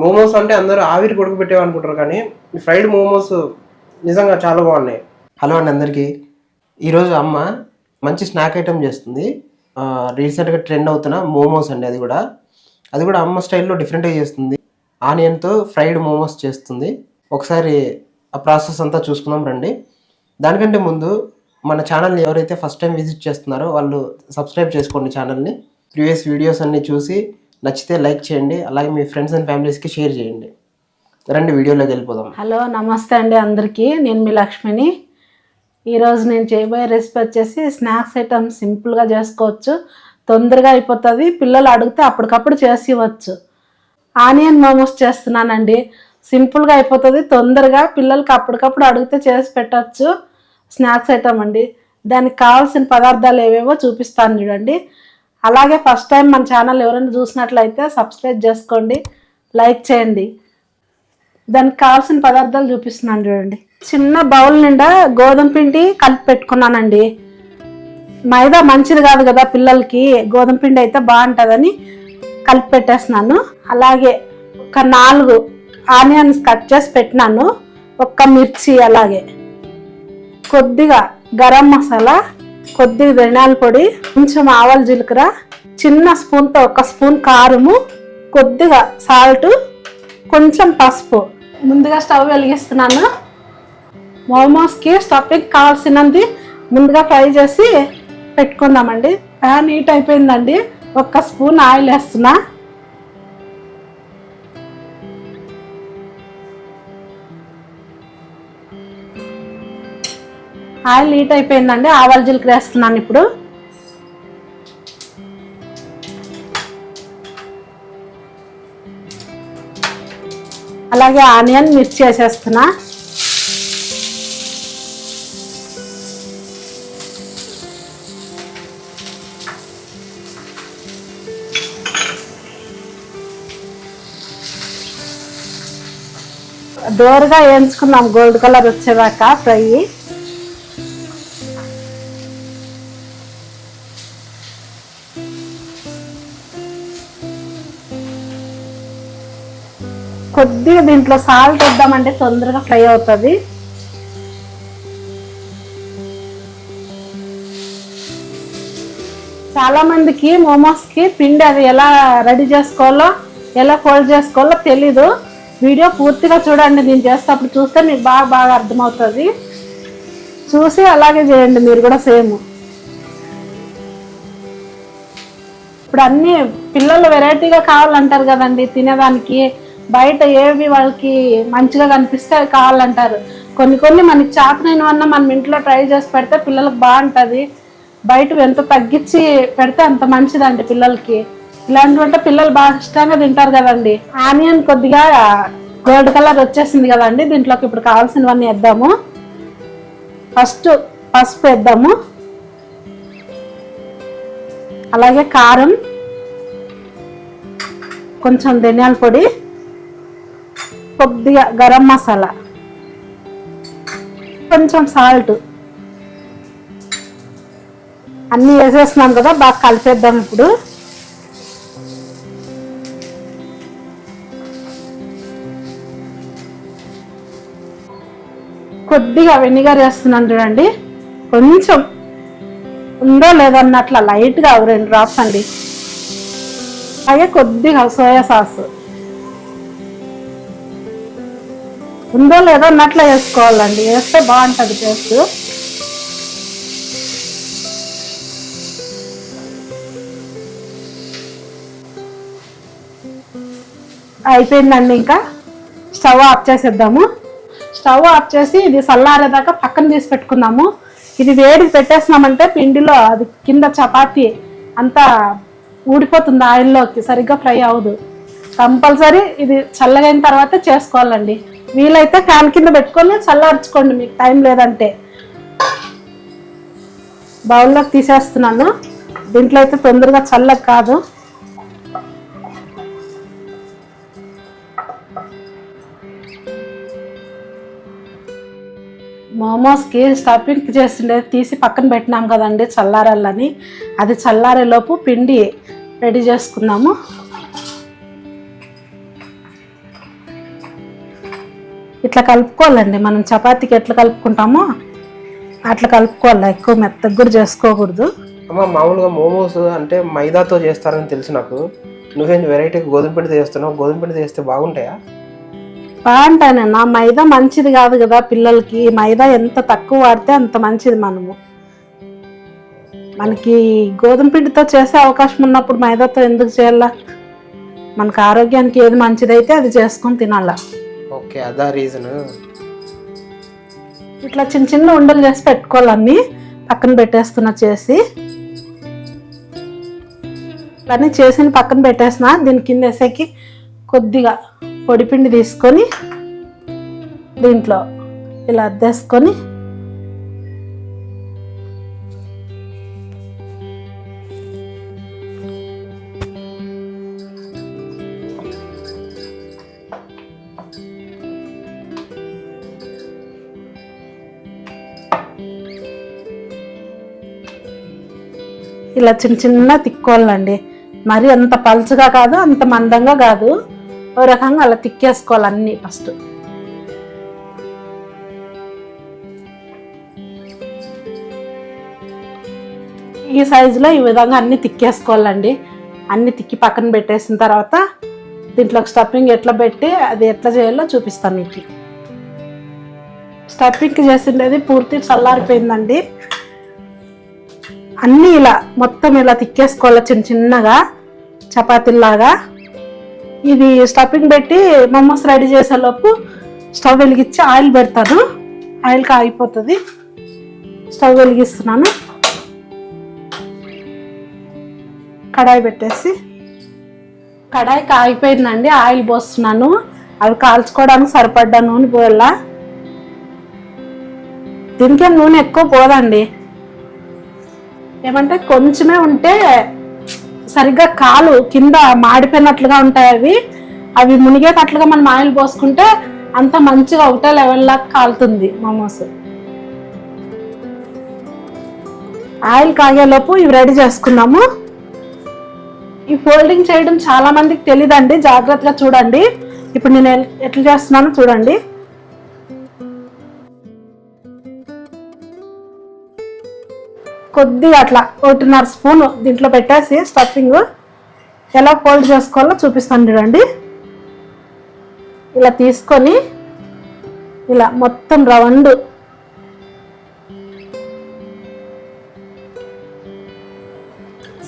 మోమోస్ అంటే అందరూ ఆవిరి కొడుకుపెట్టేవి అనుకుంటారు కానీ ఈ ఫ్రైడ్ మోమోస్ నిజంగా చాలా బాగున్నాయి. హలో అండి అందరికీ. ఈరోజు అమ్మ మంచి స్నాక్ ఐటమ్ చేస్తుంది. రీసెంట్గా ట్రెండ్ అవుతున్న మోమోస్ అండి అది కూడా. అది కూడా అమ్మ స్టైల్లో డిఫరెంట్గా చేస్తుంది. ఆనియన్తో ఫ్రైడ్ మోమోస్ చేస్తుంది. ఒకసారి ఆ ప్రాసెస్ అంతా చూసుకుందాం రండి. దానికంటే ముందు మన ఛానల్ని ఎవరైతే ఫస్ట్ టైం విజిట్ చేస్తున్నారో వాళ్ళు సబ్స్క్రైబ్ చేసుకోండి ఛానల్ని. ప్రీవియస్ వీడియోస్ అన్నీ చూసి నచ్చితే లైక్ చేయండి అలాగే మీ ఫ్రెండ్స్ అండ్ ఫ్యామిలీస్కి షేర్ చేయండి. రండి వీడియోలోకి వెళ్ళిపోదాం. హలో నమస్తే అండి అందరికీ. నేను మీ లక్ష్మిని. ఈరోజు నేను చేయబోయే రెసిపీ వచ్చేసి స్నాక్స్ ఐటమ్స్ సింపుల్గా చేసుకోవచ్చు. తొందరగా అయిపోతుంది. పిల్లలు అడిగితే అప్పటికప్పుడు చేసి ఇవ్వచ్చు. ఆనియన్ మోమోస్ చేస్తున్నానండి. సింపుల్గా అయిపోతుంది. తొందరగా పిల్లలకి అప్పటికప్పుడు అడిగితే చేసి పెట్టచ్చు. స్నాక్స్ ఐటమ్ అండి. దానికి కావాల్సిన పదార్థాలు ఏవేవో చూపిస్తాను చూడండి. అలాగే ఫస్ట్ టైం మన ఛానల్ ఎవరైనా చూసినట్లయితే సబ్స్క్రైబ్ చేసుకోండి లైక్ చేయండి. దానికి కావాల్సిన పదార్థాలు చూపిస్తున్నాను చూడండి. చిన్న బౌల్ నిండా గోధుమ పిండి కలిపి పెట్టుకున్నానండి. మైదా మంచిది కాదు కదా పిల్లలకి గోధుమ పిండి అయితే బాగుంటుందని కలిపి పెట్టేస్తున్నాను. అలాగే ఒక నాలుగు ఆనియన్స్ కట్ చేసి పెట్టినాను. ఒక్క మిర్చి అలాగే. కొద్దిగా గరం మసాలా కొద్దిగా ధనియాల పొడి కొంచెం ఆవాల జీలకర్ర చిన్న స్పూన్తో ఒక స్పూన్ కారము కొద్దిగా సాల్ట్ కొంచెం పసుపు. ముందుగా స్టవ్ వెలిగిస్తున్నాను. మోమోస్కి స్టఫింగ్ కావాల్సినది ముందుగా ఫ్రై చేసి పెట్టుకుందామండి. ప్యాన్ హీట్ అయిపోయిందండి. ఒక్క స్పూన్ ఆయిల్ వేస్తున్నా. ఆయిల్ హీట్ అయిపోయిందండి ఆవాల జీలకర్ర వేస్తున్నాను ఇప్పుడు. అలాగే ఆనియన్ మిర్చి వేసేస్తున్నా దోరగా వేయించుకున్నాం గోల్డ్ కలర్ వచ్చేదాకా ఫ్రై. కొద్దిగా దీంట్లో సాల్ట్ వేద్దామంటే తొందరగా ఫ్రై అవుతుంది. చాలా మందికి పిండి అది ఎలా రెడీ చేసుకోవాలో ఎలా ఫోల్డ్ చేసుకోవాలో తెలీదు. వీడియో పూర్తిగా చూడండి నేను అప్పుడు చూస్తే మీకు బాగా బాగా అర్థమవుతుంది. చూసి అలాగే చేయండి మీరు కూడా సేమ్. ఇప్పుడు అన్నీ పిల్లలు వెరైటీగా కావాలంటారు కదండి తినేదానికి. బయట ఏవి వాళ్ళకి మంచిగా కనిపిస్తే అవి కావాలంటారు. కొన్ని కొన్ని మనకి చేతనైనవన్నా మనం ఇంట్లో ట్రై చేసి పెడితే పిల్లలకు బాగుంటుంది. బయట ఎంత తగ్గించి పెడితే అంత మంచిదండి పిల్లలకి. ఇలాంటివంటే పిల్లలు బాగా ఇష్టంగా తింటారు కదండి. ఆనియన్ కొద్దిగా గోల్డ్ కలర్ వచ్చేసింది కదండి. దీంట్లోకి ఇప్పుడు కావాల్సినవన్నీ వేద్దాము. ఫస్ట్ పసుపు వేద్దాము. అలాగే కారం కొంచెం ధనియాల పొడి. కొద్దిగా గరం మసాలా కొంచెం సాల్ట్ అన్నీ వేసేస్తున్నాం కదా బాగా కలిపేద్దాం ఇప్పుడు. కొద్దిగా వెనిగర్ వేస్తున్నాను చూడండి. కొంచెం ఉందో లేదో లైట్గా రెండు డ్రాప్స్ అండి. అలాగే కొద్దిగా సోయా సాస్ ఉందో లేదో అన్నట్లు వేసుకోవాలండి. వేస్తే బాగుంటుంది టేస్ట్. అయిపోయిందండి ఇంకా. స్టవ్ ఆఫ్ చేసేద్దాము. స్టవ్ ఆఫ్ చేసి ఇది చల్లారేదాకా పక్కన తీసి పెట్టుకుందాము. ఇది వేడి పెట్టేసినామంటే పిండిలో అది కింద చపాతి అంతా ఊడిపోతుంది ఆయిల్లోకి సరిగ్గా ఫ్రై అవ్వదు. కంపల్సరీ ఇది చల్లగైన తర్వాత చేసుకోవాలండి. వీలైతే ఫ్యాన్ కింద పెట్టుకొని చల్లార్చుకోండి మీకు టైం లేదంటే. బౌల్లోకి తీసేస్తున్నాను. దీంట్లో అయితే తొందరగా చల్లకి కాదు. మోమోస్కి స్టఫింగ్ చేసిండేది తీసి పక్కన పెట్టినాం కదండి చల్లారాలని. అది చల్లారేలోపు పిండి రెడీ చేసుకుందాము ఇట్లా కలుపుకోవాలండి. మనం చపాతీకి ఎట్లా కలుపుకుంటామో అట్లా కలుపుకోవాలి. ఎక్కువ మెత్తగా కూడా చేసుకోకూడదు. అమ్మ మామూలుగా మోమోస్ అంటే మైదాతో చేస్తారని తెలుసు నాకు. నువ్వేం వెరైటీ గోధుమ పిండితో చేస్తున్నావు? గోధుమ పిండితో చేస్తే బాగుంటాయా? బాగుంటానన్న మైదా మంచిది కాదు కదా పిల్లలకి. మైదా ఎంత తక్కువ వాడితే అంత మంచిది మనము. మనకి గోధుమ పిండితో చేసే అవకాశం ఉన్నప్పుడు మైదాతో ఎందుకు చేయాలా? మనకు ఆరోగ్యానికి ఏది మంచిదైతే అది చేసుకొని తినాలా? ఓకే అదా రీజన్. ఇట్లా చిన్న చిన్న ఉండలు చేసి పెట్టుకోవాలన్నీ. పక్కన పెట్టేస్తున్నా చేసి. అన్నీ చేసిన పక్కన పెట్టేసిన దీని కింద వేసేకి కొద్దిగా పొడిపిండి తీసుకొని దీంట్లో ఇలా అద్దేసుకొని ఇలా చిన్న చిన్న తిక్కోవాలండి. మరి అంత పలుచగా కాదు అంత మందంగా కాదు. ఓ రకంగా అలా తిక్కేసుకోవాలి అన్నీ ఫస్ట్. ఈ సైజులో ఈ విధంగా అన్ని తిక్కేసుకోవాలండి. అన్ని తిక్కి పక్కన పెట్టేసిన తర్వాత దీంట్లో స్టఫింగ్ ఎట్లా పెట్టి అది ఎట్లా చేయాలో చూపిస్తాను మీకు. స్టఫింగ్ చేసిండేది పూర్తి చల్లారిపోయిందండి. అన్నీ ఇలా మొత్తం ఇలా తిక్కేసుకోవాలి చిన్న చిన్నగా చపాతీలాగా ఇది స్టఫింగ్ పెట్టి మమ్మస్ రెడీ చేసేలోపు స్టవ్ వెలిగించి ఆయిల్ పెడతాను. ఆయిల్ కాగిపోతుంది. స్టవ్ వెలిగిస్తున్నాను. కడాయి పెట్టేసి. కడాయి కాగిపోయిందండి ఆయిల్ పోస్తున్నాను. అవి కాల్చుకోవడానికి సరిపడ్డా నూనె పోయాలా. దీనికేం నూనె ఎక్కువ పోదండి. ఏమంటే కొంచెమే ఉంటే సరిగ్గా కాలు కింద మాడిపోయినట్లుగా ఉంటాయి అవి. అవి మునిగేటట్లుగా మనం ఆయిల్ పోసుకుంటే అంత మంచిగా ఒకటే లెవెల్లా కాలుతుంది మోమోస్. ఆయిల్ కాగేలోపు ఇవి రెడీ చేసుకున్నాము ఈ ఫోల్డింగ్ చేయడం చాలా మందికి తెలియదండి జాగ్రత్తగా చూడండి. ఇప్పుడు నేను ఎట్లా చేస్తున్నానో చూడండి. కొద్దిగా అట్లా ఒకటిన్నర స్పూన్ దీంట్లో పెట్టేసి స్టఫింగ్ ఎలా ఫోల్డ్ చేసుకోవాలో చూపిస్తాను చూడండి. ఇలా తీసుకొని ఇలా మొత్తం రౌండ్.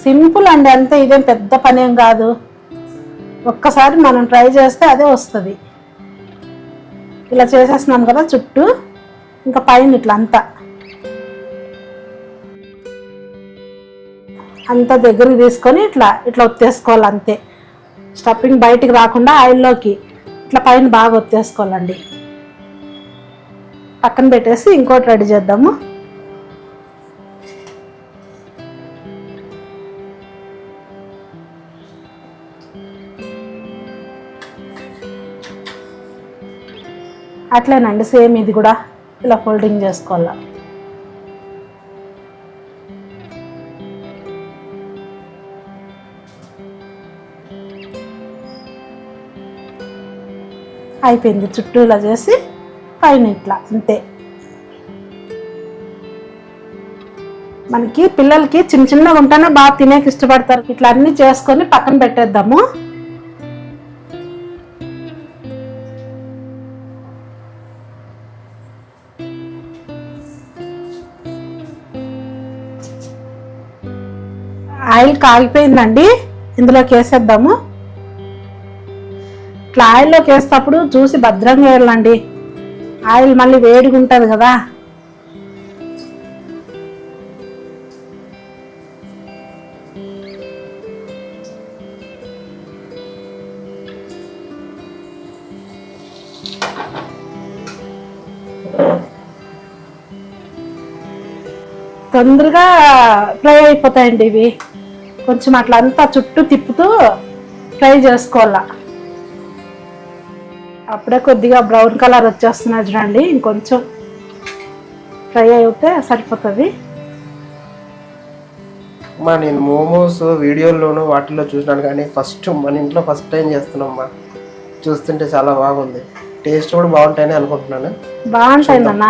సింపుల్ అండి అంతే ఇదేం పెద్ద పనేం కాదు. ఒక్కసారి మనం ట్రై చేస్తే అదే వస్తుంది. ఇలా చేసేస్తున్నాం కదా చుట్టూ. ఇంకా పైన ఇట్లా అంతా. అంత దగ్గరికి తీసుకొని ఇట్లా ఇట్లా ఒత్తేసుకోవాలి అంతే. స్టఫింగ్ బయటికి రాకుండా ఆయిల్లోకి ఇట్లా పైన బాగా ఒత్తేసుకోవాలండి. పక్కన పెట్టేసి ఇంకోటి రెడీ చేద్దాము. అట్లేనండి సేమ్ ఇది కూడా. ఇలా ఫోల్డింగ్ చేసుకోవాలా. అయిపోయింది చుట్టూ ఇలా చేసి పైన ఇట్లా అంతే. మనకి పిల్లలకి చిన్న చిన్నగా ఉంటేనే బాగా తినేకి ఇష్టపడతారు. ఇట్లా అన్నీ చేసుకొని పక్కన పెట్టేద్దాము. ఆయిల్ కాగిపోయిందండి. ఇందులోకి వేసేద్దాము. ఇట్లా ఆయిల్లోకి వేసేటప్పుడు చూసి భద్రంగా వేయాలండి ఆయిల్ మళ్ళీ వేడిగా ఉంటుంది కదా. తొందరగా ఫ్రై అయిపోతాయండి ఇవి. కొంచెం అట్లా అంతా చుట్టూ తిప్పుతూ ఫ్రై చేసుకోవాలా. అప్పుడే కొద్దిగా బ్రౌన్ కలర్ వచ్చేస్తున్నది చూడండి. ఇంకొంచెం ఫ్రై అయితే సరిపోతుంది. అమ్మా నేను మోమోస్ వీడియోల్లోనూ వాటిల్లో చూసినాను కానీ ఫస్ట్ మన ఇంట్లో ఫస్ట్ టైం చేస్తున్నామ్మా చూస్తుంటే చాలా బాగుంది. టేస్ట్ కూడా బాగుంటాయని అనుకుంటున్నాను. బాగుంటాయిందన్న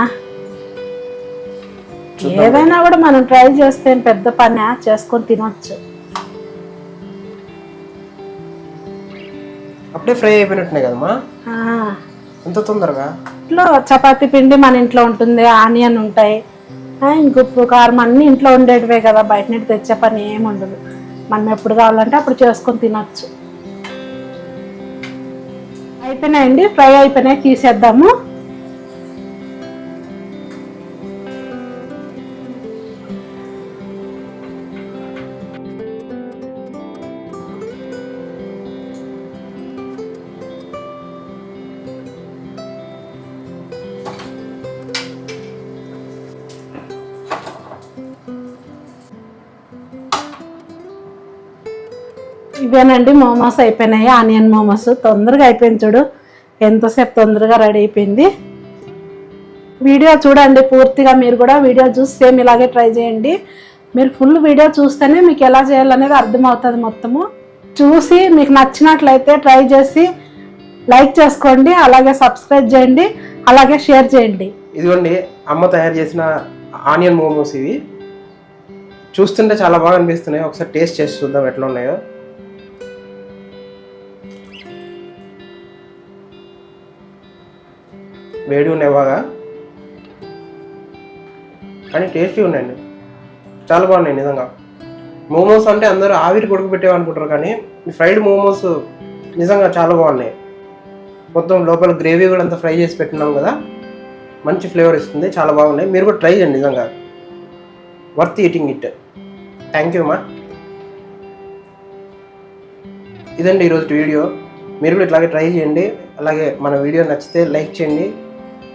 ఏదైనా కూడా మనం ట్రై చేస్తే పెద్ద పని చేసుకొని తినొచ్చు. అప్పుడే ఫ్రై అయిపోయినట్టున్నాయి కదమ్మా? ఎంత తొందరగా? ఇంట్లో చపాతీ పిండి మన ఇంట్లో ఉంటుంది ఆనియన్ ఉంటాయి. ఆ, ఇంక ఉప్పు కారం అన్నీ ఇంట్లో ఉండేటివే కదా బయట నుండి తెచ్చే పని ఏమి ఉండదు. మనం ఎప్పుడు కావాలంటే అప్పుడు చేసుకొని తినొచ్చు. అయిపోయినాయండి ఫ్రై అయిపోయినాయి తీసేద్దాము. ఇవేనండి మోమోస్ అయిపోయినాయి. ఆనియన్ మోమోస్ తొందరగా అయిపోయింది చూడు. ఎంతసేపు తొందరగా రెడీ అయిపోయింది. వీడియో చూడండి పూర్తిగా మీరు కూడా. వీడియో చూసి సేమ్ ఇలాగే ట్రై చేయండి. మీరు ఫుల్ వీడియో చూస్తేనే మీకు ఎలా చేయాలనేది అర్థమవుతుంది మొత్తము. చూసి మీకు నచ్చినట్లయితే ట్రై చేసి లైక్ చేసుకోండి అలాగే సబ్స్క్రైబ్ చేయండి అలాగే షేర్ చేయండి. ఇదిగోండి అమ్మ తయారు చేసిన ఆనియన్ మోమోస్ ఇవి. చూస్తుంటే చాలా బాగా అనిపిస్తున్నాయి. ఒకసారి టేస్ట్ చేసి చూద్దాం ఎట్లా ఉన్నాయో. వేడి ఉన్నాయి బాగా. కానీ టేస్టీ ఉన్నాయండి. చాలా బాగున్నాయి నిజంగా. మోమోస్ అంటే అందరూ ఆవిరి కొడుకుపెట్టేవి అనుకుంటారు కానీ ఈ ఫ్రైడ్ మోమోస్ నిజంగా చాలా బాగున్నాయి. మొత్తం లోపల గ్రేవీ కూడా అంతా ఫ్రై చేసి పెట్టినాం కదా. మంచి ఫ్లేవర్ ఇస్తుంది చాలా బాగున్నాయి. మీరు కూడా ట్రై చేయండి నిజంగా. Worth eating it thank you మా ఇదండి ఈరోజు వీడియో. మీరు కూడా ఇట్లాగే ట్రై చేయండి. అలాగే మన వీడియో నచ్చితే లైక్ చేయండి.